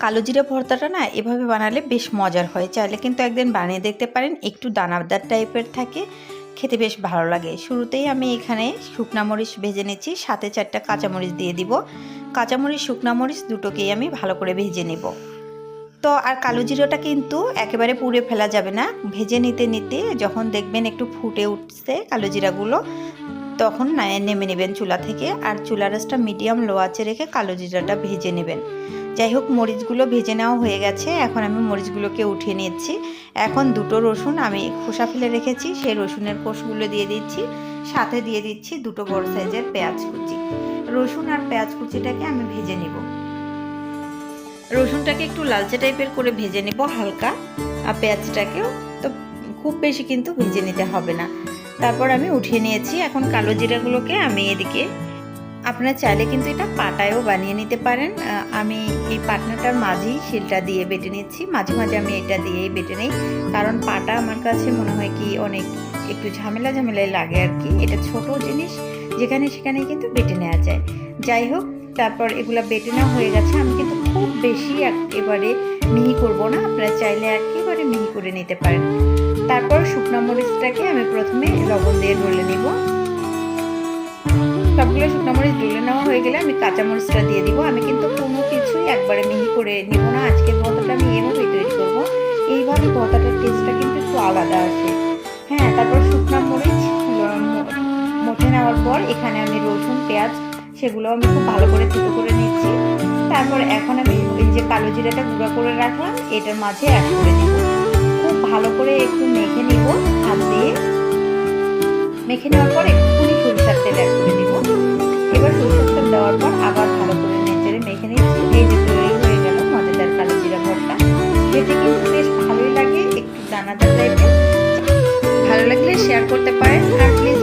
কালো জিরে ভর্তাটা না এভাবে বানালে বেশ মজার হয়। চাইলে কিন্তু একদিন বানিয়ে দেখতে পারেন, একটু দানাদার টাইপের থাকে, খেতে বেশ ভালো লাগে। শুরুতেই আমি এখানে শুকনা মরিচ ভেজে নিচ্ছি, সাথে চারটা কাঁচামরিচ দিয়ে দিব। কাঁচামরিচ, শুকনা মরিচ দুটোকেই আমি ভালো করে ভেজে নেব। তো আর কালো জিরাটা কিন্তু একেবারে পুড়ে ফেলা যাবে না। ভেজে নিতে নিতে যখন দেখবেন একটু ফুটে উঠছে কালো জিরাগুলো তখন নেমে নেবেন চুলা থেকে আর চুলা রাসটা মিডিয়াম লো আঁচে রেখে কালো জিরাটা ভেজে নেবেন। যাই হোক, মরিচগুলো ভেজে নেওয়া হয়ে গেছে। এখন আমি মরিচগুলোকে উঠিয়ে নিচ্ছি। এখন দুটো রসুন আমি খোসা ফেলে রেখেছি, সেই রসুনের কোষগুলো দিয়ে দিচ্ছি। সাথে দিয়ে দিচ্ছি দুটো বড় সাইজের পেঁয়াজ কুচি। রসুন আর পেঁয়াজ কুচিটাকে আমি ভেজে নিব। রসুনটাকে একটু লালচে টাইপের করে ভেজে নেব হালকা। আর পেঁয়াজটাকেও তো খুব বেশি কিন্তু ভেজে নিতে হবে না। তারপর আমি উঠিয়ে নিয়েছি। এখন কালো জিরাগুলোকে আমি এদিকে, আপনারা চাইলে কিন্তু এটা পাটায়ও বানিয়ে নিতে পারেন। আমি এই পাটনাটার মাঝেই শিলটা দিয়ে বেটে নিচ্ছি। মাঝে মাঝে আমি এটা দিয়েই বেটে নিই। কারণ পাটা আমার কাছে মনে হয় কি অনেক একটু ঝামেলা ঝামেলাই লাগে আর কি। এটা ছোট জিনিস, যেখানে সেখানে কিন্তু বেটে নেওয়া যায়। যাই হোক, তারপর এগুলো বেটে নেওয়া হয়ে গেছে। আমি খুব বেশি একেবারে মিহি করব না। আপনারা চাইলে একেবারে মিহি করে নিতে পারেন। তারপর শুকনো মরিচটাকে আমি প্রথমে লবণ দিয়ে ডলে নিব। সবগুলো শুকনো মরিচ ডলে নেওয়া হয়ে গেলে আমি কাঁচা মরিচটা দিয়ে দিব। আমি কিন্তু কোনো কিছুই একবারে মিহি করে নিব না। আজকের ভর্তাটা আমি এভাবেই তৈরি করব। এইভাবে ভর্তাটার টেস্টটা কিন্তু একটু আলাদা আসে। হ্যাঁ তারপর শুকনো মরিচ মুঠে নেওয়ার পর এখানে আমি রসুন, পেঁয়াজ, সেগুলো আমি খুব ভালো করে থেতো করে নিচ্ছি। কালো জিরাটা গুঁড়া করে রাখলাম, এটার মাঝে অ্যাড করে দিব। খুব ভালো করে একটু মেখে নিব, হাত দিয়ে। মেখে নেওয়ার পর একটুখানি সরিষার তেল অ্যাড করে দিব। এবার সরিষার তেল দেওয়ার পর আবার ভালো করে নেচেড়ে মেখে নিচ্ছি। এই যে তৈরি হয়ে গেল মজাদার কালো জিরা ভর্তা। খেতে কিন্তু বেশ ভালোই লাগে, একটু দানাদার টাইপের ভালো লাগলে শেয়ার করতে পারেন, আর প্লিজ